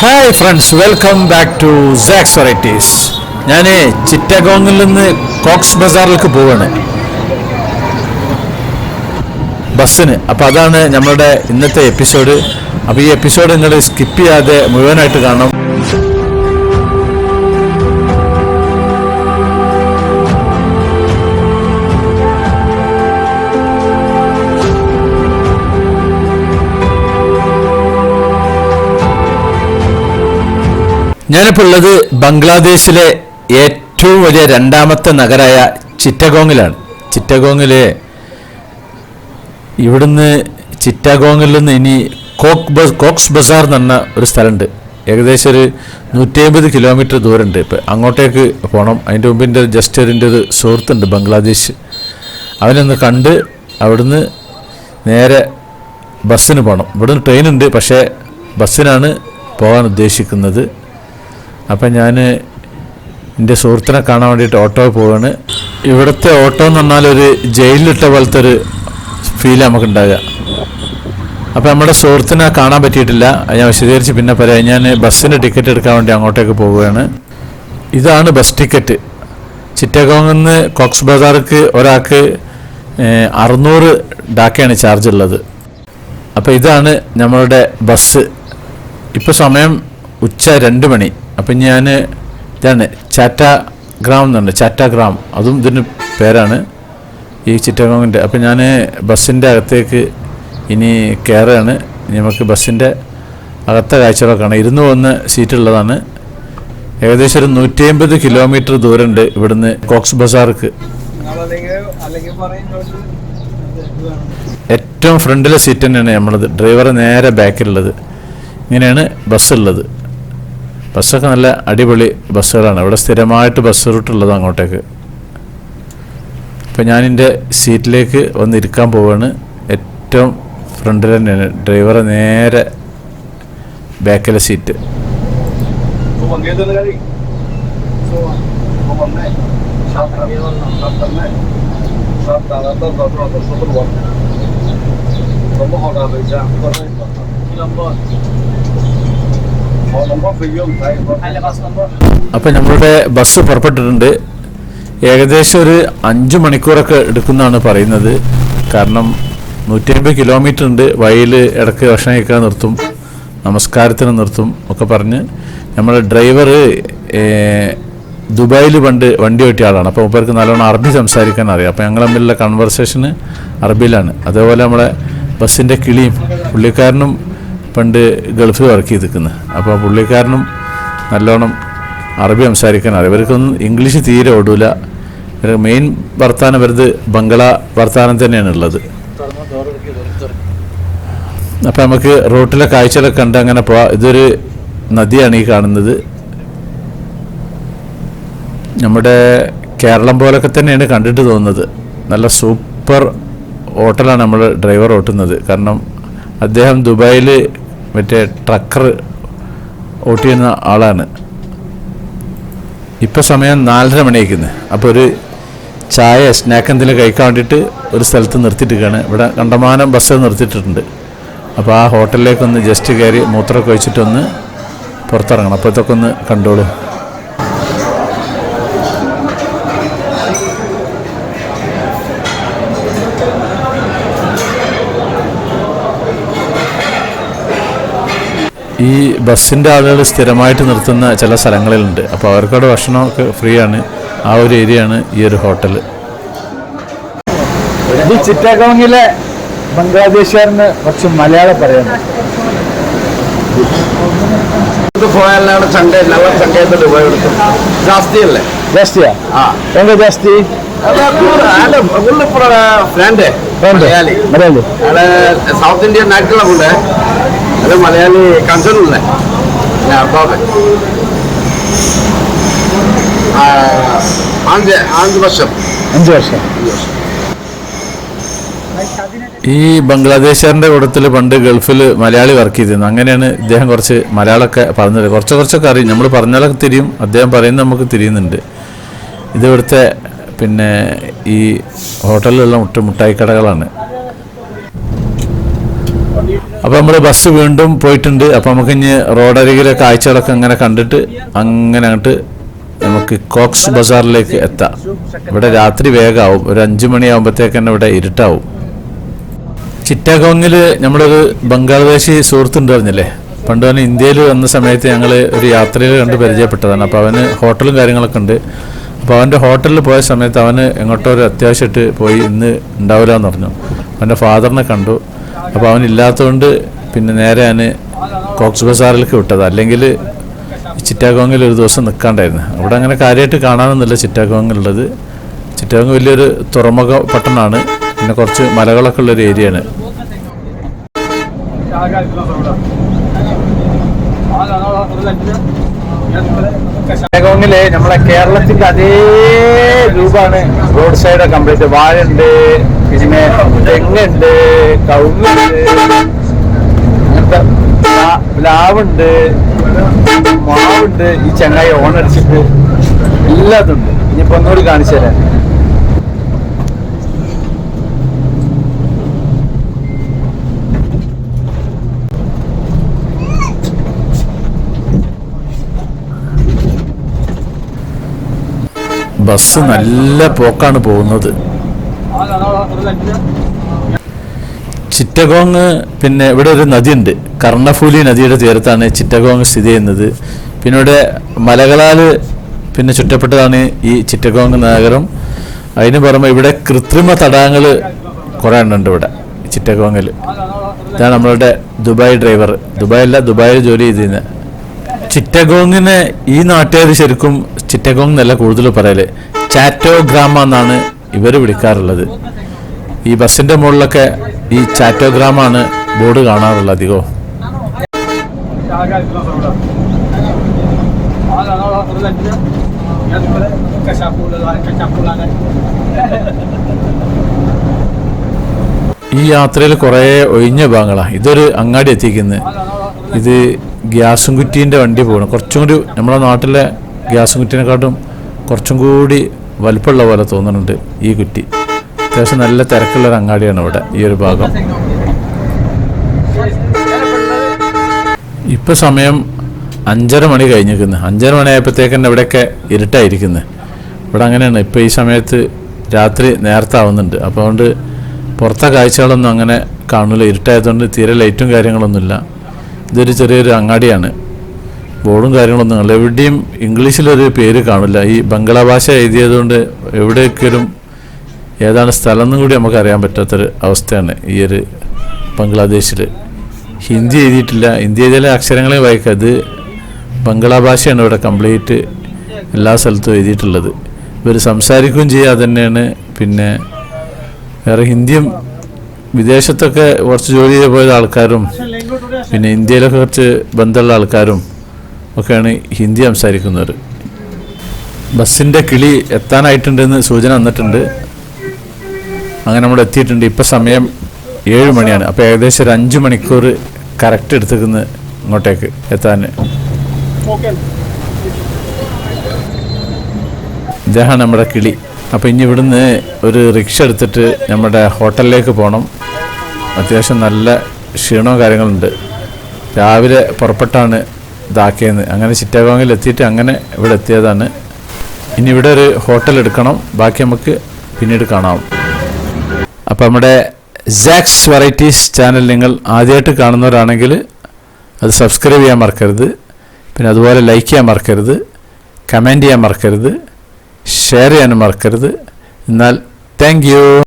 Hi friends welcome back to Sax varieties ഞാൻ ചിറ്റഗോങ്ങിൽ നിന്ന് കോക്സ് ബസാറിലേക്ക് പോവാണ്. ബസ്സിന്. അപ്പോൾ അതാണ് നമ്മളുടെ ഇന്നത്തെ എപ്പിസോഡ് അപ്പോൾ ഈ എപ്പിസോഡ് നിങ്ങൾ സ്കിപ്പ് ചെയ്യാതെ മുഴുവനായിട്ട് കാണണം. ഞാനിപ്പോൾ ഉള്ളത് ബംഗ്ലാദേശിലെ ഏറ്റവും വലിയ രണ്ടാമത്തെ നഗരമായ ചിറ്റഗോങ്ങിലാണ്. ചിറ്റഗോങ്ങിലെ ഇവിടുന്ന് ചിറ്റഗോങ്ങിൽ നിന്ന് ഇനി കോക്ക് ബസ് കോക്സ് ബസാർ എന്ന് പറഞ്ഞ ഒരു സ്ഥലമുണ്ട്. ഏകദേശം ഒരു നൂറ്റി അമ്പത് കിലോമീറ്റർ ദൂരമുണ്ട്. ഇപ്പം അങ്ങോട്ടേക്ക് പോകണം അതിന്റെ മുമ്പിന്റെ ജസ്റ്റ് എന്റെ ഒരു സുഹൃത്തുണ്ട് ബംഗ്ലാദേശ്. അവനൊന്ന് കണ്ട് അവിടുന്ന് നേരെ ബസ്സിന് പോകണം ഇവിടുന്ന് ട്രെയിനുണ്ട് പക്ഷേ ബസ്സിനാണ് പോകാൻ ഉദ്ദേശിക്കുന്നത്. അപ്പം ഞാൻ എന്റെ സുഹൃത്തിനെ കാണാൻ വേണ്ടിയിട്ട് ഓട്ടോ പോവാണ്. ഇവിടുത്തെ ഓട്ടോ എന്ന് പറഞ്ഞാൽ ഒരു ജയിലിലിട്ട പോലത്തെ ഒരു ഫീൽ നമുക്ക് ഉണ്ടാകുക അപ്പോൾ നമ്മുടെ സുഹൃത്തിനെ കാണാൻ പറ്റിയിട്ടില്ല. ഞാൻ വിശദീകരിച്ച് പിന്നെ പറയാം. ഞാൻ ബസ്സിന്റെ ടിക്കറ്റ് എടുക്കാൻ വേണ്ടി അങ്ങോട്ടേക്ക് പോവുകയാണ്. ഇതാണ് ബസ് ടിക്കറ്റ് ചിറ്റഗോങ്ങിൽ നിന്ന് കോക്സ് ബസാർക്ക് ഒരാൾക്ക് അറുന്നൂറ് ഡാക്കയാണ് ചാർജ് ഉള്ളത്. അപ്പോൾ ഇതാണ് നമ്മളുടെ ബസ്. ഇപ്പോൾ സമയം ഉച്ച രണ്ട് മണി. അപ്പം ഞാൻ ഇതാണ് ചാറ്റ ഗ്രാം എന്നുണ്ട് ചാറ്റ ഗ്രാം. അതും ഇതിന് പേരാണ്. ഈ ചിറ്റഗോങ്ങിന്റെ അപ്പം ഞാൻ ബസ്സിന്റെ അകത്തേക്ക് ഇനി കയറുകയാണ് നമുക്ക് ബസ്സിന്റെ അകത്തെ കാഴ്ചകളൊക്കെ കാണാം ഇരുന്ന് പോകുന്ന സീറ്റുള്ളതാണ് ഏകദേശം ഒരു നൂറ്റി അമ്പത് കിലോമീറ്റർ ദൂരമുണ്ട് ഇവിടുന്ന് കോക്സ് ബസാർക്ക്. ഏറ്റവും ഫ്രണ്ടിലെ സീറ്റ് തന്നെയാണ് നമ്മളത്. ഡ്രൈവർ നേരെ ബാക്കിലുള്ളത് ഇങ്ങനെയാണ് ബസ്സുള്ളത്. ബസ്സൊക്കെ നല്ല അടിപൊളി ബസ്സുകളാണ്. ഇവിടെ സ്ഥിരമായിട്ട് ബസ് റൂട്ടുള്ളത് അങ്ങോട്ടേക്ക്. അപ്പം ഞാനിന്റെ സീറ്റിലേക്ക് വന്ന് ഇരിക്കാൻ പോവാണ്. ഏറ്റവും ഫ്രണ്ടിൽ തന്നെയാണ്. ഡ്രൈവർ നേരെ ബാക്കിലെ സീറ്റ്. വന്നേതൊരു അപ്പം നമ്മളുടെ ബസ് പുറപ്പെട്ടിട്ടുണ്ട്. ഏകദേശം ഒരു അഞ്ച് മണിക്കൂറൊക്കെ എടുക്കുന്നാണ് പറയുന്നത്. കാരണം നൂറ്റി അമ്പത് കിലോമീറ്റർ ഉണ്ട്. വഴിയിൽ ഇടയ്ക്ക് ഭക്ഷണം കഴിക്കാൻ നിർത്തും. നമസ്കാരത്തിന് നിർത്തും ഒക്കെ പറഞ്ഞ് നമ്മുടെ ഡ്രൈവർ ദുബായിൽ പണ്ട് വണ്ടി ഓട്ടിയ ആളാണ്. അപ്പോൾ മൂപ്പർക്ക് നല്ലോണം അറബി സംസാരിക്കാൻ അറിയാം. അപ്പോൾ ഞങ്ങൾ തമ്മിലുള്ള കൺവെർസേഷന് അറബിയിലാണ്. അതേപോലെ നമ്മളെ ബസ്സിന്റെ കിളിയും പുള്ളിക്കാരനും പണ്ട് ഗൾഫിൽ വർക്ക് ചെയ്തിരിക്കുന്നത് അപ്പോൾ പുള്ളിക്കാരനും നല്ലോണം അറബി സംസാരിക്കാൻ അറിയാം. ഇവർക്കൊന്നും ഇംഗ്ലീഷ് തീരെ ഓടൂല. മെയിൻ വർത്താനം വരുന്നത് ബംഗ്ല വർത്താനം തന്നെയാണ് ഉള്ളത്. അപ്പം നമുക്ക് റോട്ടിലെ കാഴ്ചകളൊക്കെ കണ്ട് അങ്ങനെ പോവാം. ഇതൊരു നദിയാണ് ഈ കാണുന്നത്. നമ്മുടെ കേരളം പോലൊക്കെ തന്നെയാണ് കണ്ടിട്ട് തോന്നുന്നത്. നല്ല സൂപ്പർ ഹോട്ടലാണ് നമ്മൾ ഡ്രൈവർ ഓട്ടുന്നത്. കാരണം അദ്ദേഹം ദുബായിൽ മറ്റേ ട്രക്കർ ഓട്ടിയുന്ന ആളാണ്. ഇപ്പോൾ സമയം നാലര മണിയായിരിക്കുന്നത് അപ്പോൾ ഒരു ചായ സ്നാക്ക് എന്തെങ്കിലും കഴിക്കാൻ വേണ്ടിയിട്ട് ഒരു സ്ഥലത്ത് നിർത്തിയിട്ടിരിക്കുകയാണ്. ഇവിടെ കണ്ടമാനം ബസ് നിർത്തിയിട്ടുണ്ട്. അപ്പോൾ ആ ഹോട്ടലിലേക്കൊന്ന് ജസ്റ്റ് കയറി മൂത്രമൊക്കെ ഒഴിച്ചിട്ടൊന്ന് പുറത്തിറങ്ങണം. അപ്പോൾ കണ്ടോളൂ. ഈ ബസ്സിന്റെ ആളുകൾ സ്ഥിരമായിട്ട് നിർത്തുന്ന ചില സ്ഥലങ്ങളിലുണ്ട്. അപ്പോൾ അവർക്കവിടെ ഭക്ഷണമൊക്കെ ഫ്രീ ആണ് ആ ഒരു ഏരിയ ആണ് ഈ ഒരു ഹോട്ടൽ ഇത് ബംഗ്ലാദേശുകാരന് കുറച്ച് മലയാളം പറയുന്നത് നല്ല ആ. ഫ്രണ്ട് മലയാളി. സൗത്ത് ഇന്ത്യൻ നാട്ടിലുള്ള അത് മലയാളി കൺസൺ അല്ലേ അബ്ബാബ് അഞ്ച് അഞ്ച് വർഷം. അഞ്ച് വർഷം. ഈ ബംഗ്ലാദേശുകാരന്റെ കൂട്ടത്തിൽ പണ്ട് ഗൾഫിൽ മലയാളി വർക്ക് ചെയ്തിരുന്നു. അങ്ങനെയാണ് ഇദ്ദേഹം കുറച്ച് മലയാളമൊക്കെ പറഞ്ഞത്. കുറച്ച് കുറച്ചൊക്കെ അറിയും. നമ്മൾ പറഞ്ഞാലൊക്കെ തിരിയും. അദ്ദേഹം പറയുന്നത് നമുക്ക് തിരിയുന്നുണ്ട്. ഇത് ഇവിടുത്തെ പിന്നെ ഈ ഹോട്ടലിലുള്ള മുട്ട മുട്ടായി കടകളാണ്. അപ്പോൾ നമ്മൾ ബസ് വീണ്ടും പോയിട്ടുണ്ട്. അപ്പോൾ നമുക്ക് ഇനി റോഡരികിലെ കാഴ്ചകളൊക്കെ അങ്ങനെ കണ്ടിട്ട് അങ്ങനെ അങ്ങോട്ട് നമുക്ക് കോക്സ് ബസാറിലേക്ക് എത്താം. ഇവിടെ രാത്രി വേഗമാവും ഒരു അഞ്ചു മണിയാകുമ്പോഴത്തേക്ക് തന്നെ ഇവിടെ ഇരുട്ടാവും. ചിറ്റാഗോങ്ങിൽ നമ്മളൊരു ബംഗ്ലാദേശി സുഹൃത്തുണ്ട് പറഞ്ഞില്ലേ പണ്ട് അവന് ഇന്ത്യയിൽ വന്ന സമയത്ത് ഞങ്ങൾ ഒരു യാത്രയിൽ കണ്ട് പരിചയപ്പെട്ടതാണ്. അപ്പോൾ അവന് ഹോട്ടലും കാര്യങ്ങളൊക്കെ ഉണ്ട്. അപ്പോൾ അവന്റെ ഹോട്ടലിൽ പോയ സമയത്ത് അവന് എങ്ങോട്ടോ ഒരു അത്യാവശ്യമായിട്ട് പോയി ഇന്ന് ഉണ്ടാവില്ല എന്ന് പറഞ്ഞു. അവന്റെ ഫാദറിനെ കണ്ടു. അപ്പോൾ അവനില്ലാത്തതുകൊണ്ട് പിന്നെ നേരെ ഞാൻ കോക്സ് ബസാറിലേക്ക് വിട്ടത്. അല്ലെങ്കിൽ ചിറ്റാഗോങ്ങിൽ ഒരു ദിവസം നിൽക്കാണ്ടായിരുന്നു അവിടെ അങ്ങനെ കാര്യമായിട്ട് കാണാനൊന്നുമില്ല ചിറ്റാഗോങ്ങിലുള്ളത്. ചിറ്റാഗോങ് വലിയൊരു തുറമുഖ പട്ടണമാണ്. പിന്നെ കുറച്ച് മലകളൊക്കെ ഉള്ളൊരു ഏരിയയാണ്. ിലെ നമ്മളെ കേരളത്തിന്റെ അതേ രൂപമാണ് റോഡ് സൈഡ് കംപ്ലീറ്റ് വാഴയുണ്ട് പിന്നെ തെങ്ങുണ്ട് കവുങ്ങുണ്ട് അങ്ങനത്തെ പ്ലാ- പ്ലാവുണ്ട് മാവുണ്ട് ഈ ചങ്ങായി ഓണടിച്ചിട്ട് എല്ലാതുണ്ട്. ഇനിയിപ്പോ ഒന്നുകൂടി കാണിച്ചു തരാം ബസ് നല്ല പോക്കാണ് പോകുന്നത്. ചിറ്റഗോങ് പിന്നെ ഇവിടെ ഒരു നദിയുണ്ട്. കർണഫൂലി നദിയുടെ തീരത്താണ് ചിറ്റഗോങ് സ്ഥിതി ചെയ്യുന്നത്. പിന്നെ ഇവിടെ മലകളാൽ പിന്നെ ചുറ്റപ്പെട്ടതാണ് ഈ ചിറ്റഗോങ് നഗരം. അതിന് പുറമെ ഇവിടെ കൃത്രിമ തടാകങ്ങൾ കുറേ എണ്ണുണ്ട് ഇവിടെ ചിറ്റഗോങ്ങിൽ ഇതാണ് നമ്മളുടെ ദുബായ് ഡ്രൈവർ. ദുബായ് അല്ല ദുബായിൽ ജോലി ചെയ്തിരുന്നത് ചിറ്റഗോങ്ങിനെ ഈ നാട്ടുകാർ ശരിക്കും ചിറ്റഗോങ് എന്നല്ല കൂടുതൽ പറയൽ. ചാറ്റോഗ്രാമ എന്നാണ് ഇവർ വിളിക്കാറുള്ളത്. ഈ ബസ്സിന്റെ മുകളിലൊക്കെ ഈ ചാറ്റോഗ്രാമാണ് ബോർഡ് കാണാറുള്ളത് അധികവും. ഈ യാത്രയിൽ കുറേ ഒഴിഞ്ഞ ഭാഗങ്ങളാണ് ഇതൊരു അങ്ങാടി എത്തിക്കുന്നത്. ഇത് ഗ്യാസും കുറ്റീന്റെ വണ്ടി പോകണം കുറച്ചും കൂടി നമ്മുടെ നാട്ടിലെ ഗ്യാസും കുറ്റീനെക്കാട്ടും കുറച്ചും കൂടി വലിപ്പമുള്ള പോലെ തോന്നുന്നുണ്ട് ഈ കുറ്റി. അത്യാവശ്യം നല്ല തിരക്കുള്ളൊരു അങ്ങാടിയാണ് ഇവിടെ ഈ ഒരു ഭാഗം. ഇപ്പം സമയം അഞ്ചര മണി കഴിഞ്ഞിരിക്കുന്നു. അഞ്ചര മണിയായപ്പോഴത്തേക്ക് തന്നെ ഇവിടെയൊക്കെ ഇരുട്ടായിരിക്കുന്നത് ഇവിടെ അങ്ങനെയാണ്. ഇപ്പോൾ ഈ സമയത്ത് രാത്രി നേരത്താവുന്നുണ്ട് അപ്പോൾ അതുകൊണ്ട് പുറത്തെ കാഴ്ചകളൊന്നും അങ്ങനെ കാണില്ല ഇരുട്ടായതുകൊണ്ട് തീരെ ലൈറ്റും കാര്യങ്ങളൊന്നുമില്ല. ഇതൊരു ചെറിയൊരു അങ്ങാടിയാണ്. ബോർഡും കാര്യങ്ങളൊന്നും അല്ല. എവിടെയും ഇംഗ്ലീഷിലൊരു പേര് കാണില്ല. ഈ ബംഗള ഭാഷ എഴുതിയതുകൊണ്ട് എവിടെയൊക്കെയും ഏതാണ് സ്ഥലം എന്നും കൂടി നമുക്ക് അറിയാൻ പറ്റാത്തൊരു അവസ്ഥയാണ് ഈ ഒരു ബംഗ്ലാദേശിൽ ഹിന്ദി എഴുതിയിട്ടില്ല. ഹിന്ദി എഴുതിയാലെ അക്ഷരങ്ങളെ വായിക്കുക അത് ബംഗ്ലാ ഭാഷയാണ് ഇവിടെ കംപ്ലീറ്റ് എല്ലാ സ്ഥലത്തും എഴുതിയിട്ടുള്ളത്. ഇവർ സംസാരിക്കുകയും ചെയ്യുക തന്നെയാണ് പിന്നെ വേറെ ഹിന്ദിയും വിദേശത്തൊക്കെ കുറച്ച് ജോലി ചെയ്ത് പോയത് ആൾക്കാരും പിന്നെ ഇന്ത്യയിലൊക്കെ കുറച്ച് ബന്ധമുള്ള ആൾക്കാരും ഒക്കെയാണ് ഹിന്ദി സംസാരിക്കുന്നവർ ബസ്സിന്റെ കിളി എത്താനായിട്ടുണ്ടെന്ന് സൂചന വന്നിട്ടുണ്ട്. അങ്ങനെ നമ്മൾ എത്തിയിട്ടുണ്ട്. ഇപ്പം സമയം ഏഴ് മണിയാണ്. അപ്പോൾ ഏകദേശം ഒരു അഞ്ച് മണിക്കൂർ കറക്റ്റ് എടുത്തേക്കുന്ന ഇങ്ങോട്ടേക്ക് എത്താൻ. ഇദ്ദേഹമാണ് നമ്മുടെ കിളി. അപ്പോൾ ഇനി ഇവിടുന്ന് ഒരു റിക്ഷ എടുത്തിട്ട് നമ്മുടെ ഹോട്ടലിലേക്ക് പോകണം. അത്യാവശ്യം നല്ല ക്ഷീണവും കാര്യങ്ങളുണ്ട്. രാവിലെ പുറപ്പെട്ടാണ് ഇതാക്കിയത്. അങ്ങനെ ചിറ്റാഗോങ്ങിൽ എത്തിയിട്ട് അങ്ങനെ ഇവിടെ എത്തിയതാണ്. ഇനി ഇവിടെ ഒരു ഹോട്ടൽ എടുക്കണം. ബാക്കി നമുക്ക് പിന്നീട് കാണാം. അപ്പോൾ നമ്മുടെ സാക്സ് വെറൈറ്റീസ് ചാനൽ നിങ്ങൾ ആദ്യമായിട്ട് കാണുന്നവരാണെങ്കിൽ അത് സബ്സ്ക്രൈബ് ചെയ്യാൻ മറക്കരുത്. പിന്നെ അതുപോലെ ലൈക്ക് ചെയ്യാൻ മറക്കരുത്. കമന്റ് ചെയ്യാൻ മറക്കരുത്. ഷെയർ ചെയ്യാനും മറക്കരുത്. എന്നാൽ താങ്ക്